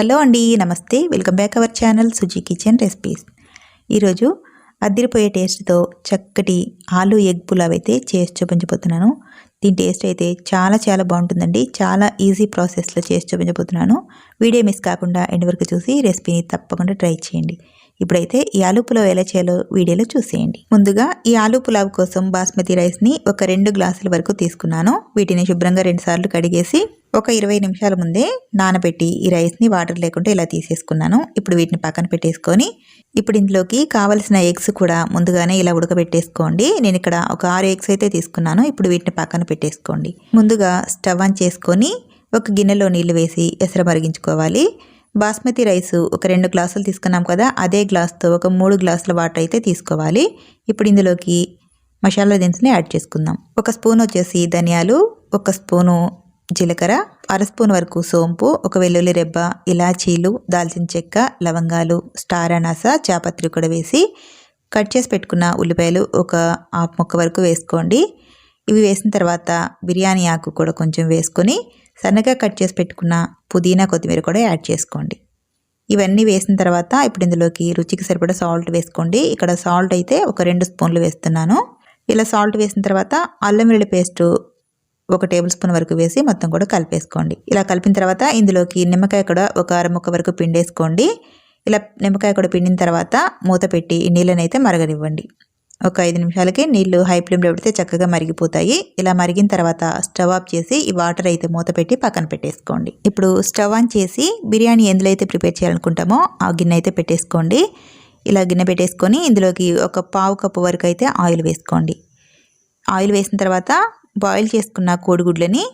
Hello అండి నమస్తే. Welcome back our channel Suji kitchen recipes. ఈరోజు అద్దరిపోయే టేస్ట్తో చక్కటి ఆలు ఎగ్ పులావ్ అయితే చేసి చూపించబోతున్నాను. దీని టేస్ట్ అయితే చాలా చాలా బాగుంటుందండి. చాలా ఈజీ ప్రాసెస్లో చేసి చూపించబోతున్నాను. వీడియో మిస్ కాకుండా ఎండ్ వరకు చూసి రెసిపీని తప్పకుండా ట్రై చేయండి. ఇప్పుడైతే ఈ ఆలు పులావ్ ఎలా చేయాలో వీడియోలో చూసేయండి. ముందుగా ఈ ఆలు పులావ్ కోసం బాస్మతి రైస్ని ఒక రెండు గ్లాసుల వరకు తీసుకున్నాను. వీటిని శుభ్రంగా రెండుసార్లు కడిగేసి ఒక ఇరవై నిమిషాల ముందే నానబెట్టి ఈ రైస్ని వాటర్ లేకుండా ఇలా తీసేసుకున్నాను. ఇప్పుడు వీటిని పక్కన పెట్టేసుకొని ఇప్పుడు ఇందులోకి కావలసిన ఎగ్స్ కూడా ముందుగానే ఇలా ఉడకబెట్టేసుకోండి. నేను ఇక్కడ ఒక ఆరు ఎగ్స్ అయితే తీసుకున్నాను. ఇప్పుడు వీటిని పక్కన పెట్టేసుకోండి. ముందుగా స్టవ్ ఆన్ చేసుకొని ఒక గిన్నెలో నీళ్ళు వేసి ఎసర మరిగించుకోవాలి. బాస్మతి రైసు ఒక రెండు గ్లాసులు తీసుకున్నాం కదా అదే గ్లాస్తో ఒక మూడు గ్లాసుల వాటర్ అయితే తీసుకోవాలి. ఇప్పుడు ఇందులోకి మసాలా దినుసుని యాడ్ చేసుకుందాం. ఒక స్పూన్ వచ్చేసి ధనియాలు ఒక స్పూను జీలకర్ర అర స్పూన్ వరకు సోంపు ఒక వెల్లుల్లి రెబ్బ ఇలాచీలు దాల్చిన చెక్క లవంగాలు స్టార్ అనాస చాపత్రి కూడా వేసి కట్ చేసి పెట్టుకున్న ఉల్లిపాయలు ఒక హాఫ్ ముక్క వరకు వేసుకోండి. ఇవి వేసిన తర్వాత బిర్యానీ ఆకు కూడా కొంచెం వేసుకొని సన్నగా కట్ చేసి పెట్టుకున్న పుదీనా కొత్తిమీర కూడా యాడ్ చేసుకోండి. ఇవన్నీ వేసిన తర్వాత ఇప్పుడు ఇందులోకి రుచికి సరిపడా సాల్ట్ వేసుకోండి. ఇక్కడ సాల్ట్ అయితే ఒక రెండు స్పూన్లు వేస్తున్నాను. ఇలా సాల్ట్ వేసిన తర్వాత అల్లం వెల్లుల్లి పేస్టు ఒక టేబుల్ స్పూన్ వరకు వేసి మొత్తం కూడా కలిపేసుకోండి. ఇలా కలిపిన తర్వాత ఇందులోకి నిమ్మకాయ కూడా ఒక అరముక్క వరకు పిండేసుకోండి. ఇలా నిమ్మకాయ కూడా పిండిన తర్వాత మూత పెట్టి నీళ్ళని అయితే మరగనివ్వండి. ఒక ఐదు నిమిషాలకి నీళ్ళు హై ఫ్లేమ్లో పెడితే చక్కగా మరిగిపోతాయి. ఇలా మరిగిన తర్వాత స్టవ్ ఆఫ్ చేసి ఈ వాటర్ అయితే మూత పెట్టి పక్కన పెట్టేసుకోండి. ఇప్పుడు స్టవ్ ఆన్ చేసి బిర్యానీ ఎందులో అయితే ప్రిపేర్ చేయాలనుకుంటామో ఆ గిన్నె అయితే పెట్టేసుకోండి. ఇలా గిన్నె పెట్టేసుకొని ఇందులోకి ఒక పావు కప్పు వరకు అయితే ఆయిల్ వేసుకోండి. ఆయిల్ వేసిన తర్వాత బాయిల్ చేసుకున్న కోడిగుడ్లని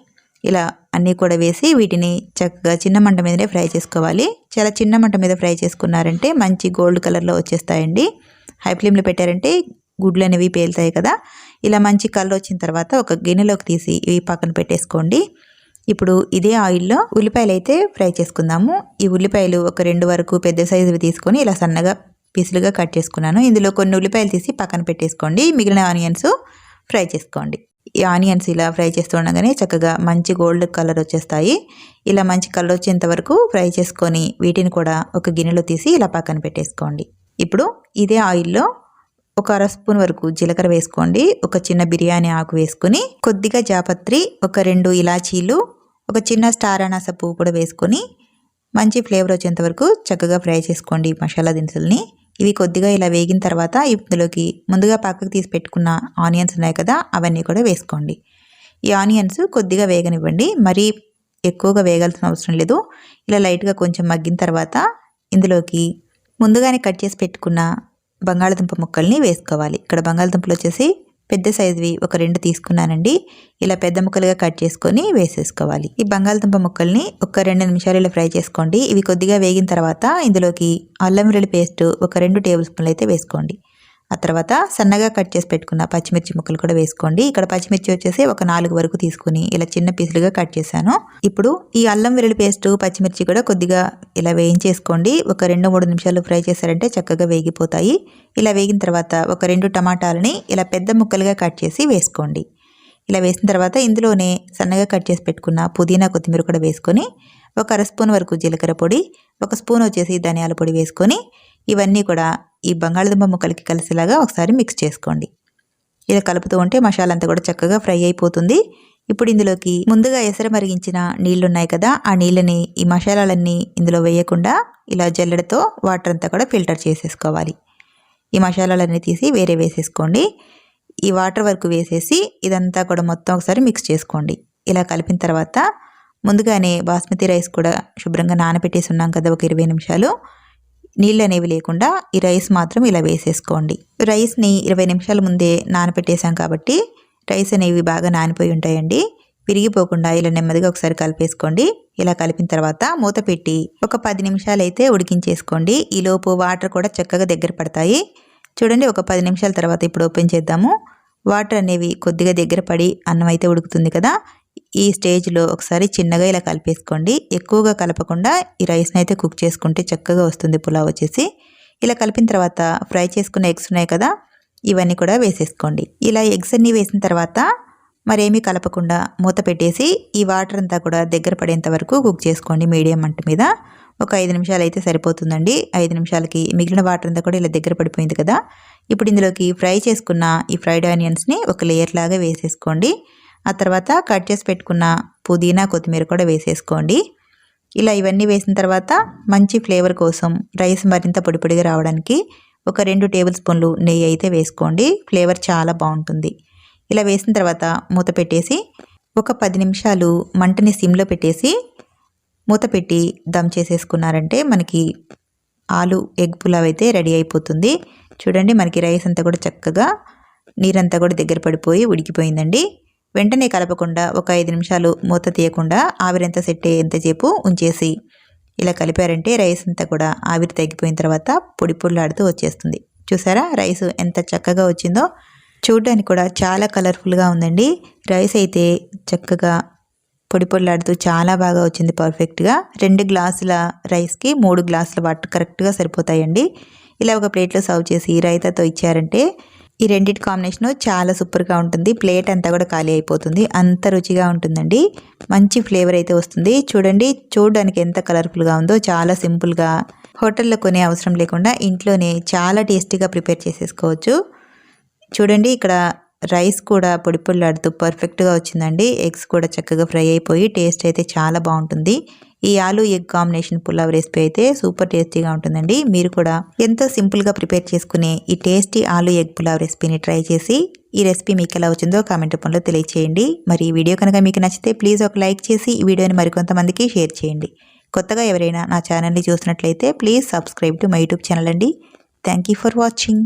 ఇలా అన్నీ కూడా వేసి వీటిని చక్కగా చిన్న మంట మీదనే ఫ్రై చేసుకోవాలి. చాలా చిన్న మంట మీద ఫ్రై చేసుకున్నారంటే మంచి గోల్డ్ కలర్లో వచ్చేస్తాయండి. హై ఫ్లేమ్లో పెట్టారంటే గుడ్లు అనేవి పేలుతాయి కదా. ఇలా మంచి కలర్ వచ్చిన తర్వాత ఒక గిన్నెలోకి తీసి ఇవి పక్కన పెట్టేసుకోండి. ఇప్పుడు ఇదే ఆయిల్లో ఉల్లిపాయలు అయితే ఫ్రై చేసుకుందాము. ఈ ఉల్లిపాయలు ఒక రెండు వరకు పెద్ద సైజువి తీసుకొని ఇలా సన్నగా పీసులుగా కట్ చేసుకున్నాను. ఇందులో కొన్ని ఉల్లిపాయలు తీసి పక్కన పెట్టేసుకోండి. మిగిలిన ఆనియన్స్ ఫ్రై చేసుకోండి. ఈ ఆనియన్స్ ఇలా ఫ్రై చేస్తూ ఉండగానే చక్కగా మంచి గోల్డ్ కలర్ వచ్చేస్తాయి. ఇలా మంచి కలర్ వచ్చేంత వరకు ఫ్రై చేసుకొని వీటిని కూడా ఒక గిన్నెలో తీసి ఇలా పక్కన పెట్టేసుకోండి. ఇప్పుడు ఇదే ఆయిల్లో ఒక అర స్పూన్ వరకు జీలకర్ర వేసుకోండి. ఒక చిన్న బిర్యానీ ఆకు వేసుకొని కొద్దిగా జాపత్రి ఒక రెండు ఇలాచీలు ఒక చిన్న స్టార్ అనాస పువ్వు కూడా వేసుకొని మంచి ఫ్లేవర్ వచ్చేంత వరకు చక్కగా ఫ్రై చేసుకోండి మసాలా దినుసుల్ని. ఇవి కొద్దిగా ఇలా వేగిన తర్వాత ఇందులోకి ముందుగా పక్కకు తీసి పెట్టుకున్న ఆనియన్స్ ఉన్నాయి కదా అవన్నీ కూడా వేసుకోండి. ఈ ఆనియన్స్ కొద్దిగా వేగనివ్వండి. మరీ ఎక్కువగా వేగాల్సిన అవసరం లేదు. ఇలా లైట్గా కొంచెం మగ్గిన తర్వాత ఇందులోకి ముందుగానే కట్ చేసి పెట్టుకున్న బంగాళదుంప ముక్కల్ని వేసుకోవాలి. ఇక్కడ బంగాళదుంపలు వచ్చేసి పెద్ద సైజువి ఒక రెండు తీసుకున్నానండి. ఇలా పెద్ద ముక్కలుగా కట్ చేసుకొని వేసేసుకోవాలి. ఈ బంగాళదుంప ముక్కల్ని ఒక రెండు నిమిషాలు ఇలా ఫ్రై చేసుకోండి. ఇవి కొద్దిగా వేగిన తర్వాత ఇందులోకి అల్లం వెల్లుల్లి పేస్ట్ ఒక రెండు టేబుల్ స్పూన్లు అయితే వేసుకోండి. ఆ తర్వాత సన్నగా కట్ చేసి పెట్టుకున్న పచ్చిమిర్చి ముక్కలు కూడా వేసుకోండి. ఇక్కడ పచ్చిమిర్చి వచ్చేసి ఒక నాలుగు వరకు తీసుకుని ఇలా చిన్న పీసులుగా కట్ చేశాను. ఇప్పుడు ఈ అల్లం వెల్లుల్లి పేస్ట్ పచ్చిమిర్చి కూడా కొద్దిగా ఇలా వేయించేసుకోండి. ఒక రెండు మూడు నిమిషాలు ఫ్రై చేశారంటే చక్కగా వేగిపోతాయి. ఇలా వేగిన తర్వాత ఒక రెండు టమాటాలని ఇలా పెద్ద ముక్కలుగా కట్ చేసి వేసుకోండి. ఇలా వేసిన తర్వాత ఇందులోనే సన్నగా కట్ చేసి పెట్టుకున్న పుదీనా కొత్తిమీర కూడా వేసుకొని ఒక అర స్పూన్ వరకు జీలకర్ర పొడి ఒక స్పూన్ వచ్చేసి ధనియాల పొడి వేసుకొని ఇవన్నీ కూడా ఈ బంగాళదుంప ముక్కలకి కలిసేలాగా ఒకసారి మిక్స్ చేసుకోండి. ఇలా కలుపుతూ ఉంటే మసాలా అంతా కూడా చక్కగా ఫ్రై అయిపోతుంది. ఇప్పుడు ఇందులోకి ముందుగా ఎసర మరిగించిన నీళ్ళు ఉన్నాయి కదా ఆ నీళ్ళని ఈ మసాలాలన్నీ ఇందులో వేయకుండా ఇలా జల్లెడతో వాటర్ అంతా కూడా ఫిల్టర్ చేసేసుకోవాలి. ఈ మసాలాలన్నీ తీసి వేరే వేసేసుకోండి. ఈ వాటర్ వరకు వేసేసి ఇదంతా కూడా మొత్తం ఒకసారి మిక్స్ చేసుకోండి. ఇలా కలిపిన తర్వాత ముందుగానే బాస్మతి రైస్ కూడా శుభ్రంగా నానబెట్టేసి ఉన్నాం కదా ఒక ఇరవై నిమిషాలు. నీళ్ళు అనేవి లేకుండా ఈ రైస్ మాత్రం ఇలా వేసేసుకోండి. రైస్ని ఇరవై నిమిషాల ముందే నానబెట్టేసాం కాబట్టి రైస్ అనేవి బాగా నానిపోయి ఉంటాయండి. విరిగిపోకుండా ఇలా నెమ్మదిగా ఒకసారి కలిపేసుకోండి. ఇలా కలిపిన తర్వాత మూత పెట్టి ఒక పది నిమిషాలు అయితే ఉడికించేసుకోండి ఈలోపు వాటర్ కూడా చక్కగా దగ్గర పడతాయి. చూడండి ఒక పది నిమిషాల తర్వాత ఇప్పుడు ఓపెన్ చేద్దాము. వాటర్ అనేవి కొద్దిగా దగ్గర పడి అన్నం అయితే ఉడుకుతుంది కదా. ఈ స్టేజ్లో ఒకసారి చిన్నగా ఇలా కలిపేసుకోండి. ఎక్కువగా కలపకుండా ఈ రైస్ని అయితే కుక్ చేసుకుంటే చక్కగా వస్తుంది పులావ్ వచ్చేసి. ఇలా కలిపిన తర్వాత ఫ్రై చేసుకున్న ఎగ్స్ ఉన్నాయి కదా ఇవన్నీ కూడా వేసేసుకోండి. ఇలా ఎగ్స్ అన్నీ వేసిన తర్వాత మరేమీ కలపకుండా మూత పెట్టేసి ఈ వాటర్ అంతా కూడా దగ్గర పడేంత వరకు కుక్ చేసుకోండి మీడియం మంట మీద. ఒక ఐదు నిమిషాలు అయితే సరిపోతుందండి. ఐదు నిమిషాలకి మిగిలిన వాటర్ అంతా కూడా ఇలా దగ్గర పడిపోయింది కదా. ఇప్పుడు ఇందులోకి ఫ్రై చేసుకున్న ఈ ఫ్రైడ్ ఆనియన్స్ని ఒక లేయర్ లాగా వేసేసుకోండి. ఆ తర్వాత కట్ చేసి పెట్టుకున్న పుదీనా కొత్తిమీర కూడా వేసేసుకోండి. ఇలా ఇవన్నీ వేసిన తర్వాత మంచి ఫ్లేవర్ కోసం రైస్ మరింత పొడిపొడిగా రావడానికి ఒక రెండు టేబుల్ స్పూన్లు నెయ్యి అయితే వేసుకోండి. ఫ్లేవర్ చాలా బాగుంటుంది. ఇలా వేసిన తర్వాత మూత పెట్టేసి ఒక పది నిమిషాలు మంటని సిమ్లో పెట్టేసి మూత పెట్టి దమ్ చేసేసుకున్నారంటే మనకి ఆలు ఎగ్ పులావ్ అయితే రెడీ అయిపోతుంది. చూడండి మనకి రైస్ అంతా కూడా చక్కగా నీరంతా కూడా దగ్గర పడిపోయి ఉడికిపోయిందండి. వెంటనే కలపకుండా ఒక ఐదు నిమిషాలు మూత తీయకుండా ఆవిరంతా సెట్ అయ్యేంతసేపు ఉంచేసి ఇలా కలిపారంటే రైస్ అంతా కూడా ఆవిరి తగ్గిపోయిన తర్వాత పొడి పొడిలాడుతూ వచ్చేస్తుంది. చూసారా? రైస్ ఎంత చక్కగా వచ్చిందో. చూడడానికి కూడా చాలా కలర్ఫుల్గా ఉందండి. రైస్ అయితే చక్కగా పొడి పొడిలాడుతూ చాలా బాగా వచ్చింది పర్ఫెక్ట్గా. రెండు గ్లాసుల రైస్కి మూడు గ్లాసుల వాటర్ కరెక్ట్గా సరిపోతాయండి. ఇలా ఒక ప్లేట్లో సర్వ్ చేసి రైతాతో ఇచ్చారంటే ఈ రెండింటి కాంబినేషను చాలా సూపర్గా ఉంటుంది. ప్లేట్ అంతా కూడా ఖాళీ అయిపోతుంది. అంత రుచిగా ఉంటుందండి. మంచి ఫ్లేవర్ అయితే వస్తుంది. చూడండి చూడడానికి ఎంత కలర్ఫుల్గా ఉందో చాలా సింపుల్గా హోటల్లో కొనే అవసరం లేకుండా ఇంట్లోనే చాలా టేస్టీగా ప్రిపేర్ చేసేసుకోవచ్చు. చూడండి ఇక్కడ రైస్ కూడా పొడి పొడిలాడుతూ పర్ఫెక్ట్గా వచ్చిందండి. ఎగ్స్ కూడా చక్కగా ఫ్రై అయిపోయి టేస్ట్ అయితే చాలా బాగుంటుంది. ఈ ఆలు ఎగ్ కాంబినేషన్ పులావ్ రెసిపీ అయితే సూపర్ టేస్టీగా ఉంటుందండి. మీరు కూడా ఎంతో సింపుల్గా ప్రిపేర్ చేసుకునే ఈ టేస్టీ ఆలు ఎగ్ పులావ్ రెసిపీని ట్రై చేసి ఈ రెసిపీ మీకు ఎలా వచ్చిందో కామెంట్ రూపంలో తెలియచేయండి. మరి ఈ వీడియో కనుక మీకు నచ్చితే ప్లీజ్ ఒక లైక్ చేసి ఈ వీడియోని మరికొంతమందికి షేర్ చేయండి. కొత్తగా ఎవరైనా నా ఛానల్ని చూసినట్లయితే please subscribe to my YouTube channel అండి. Thank you for watching.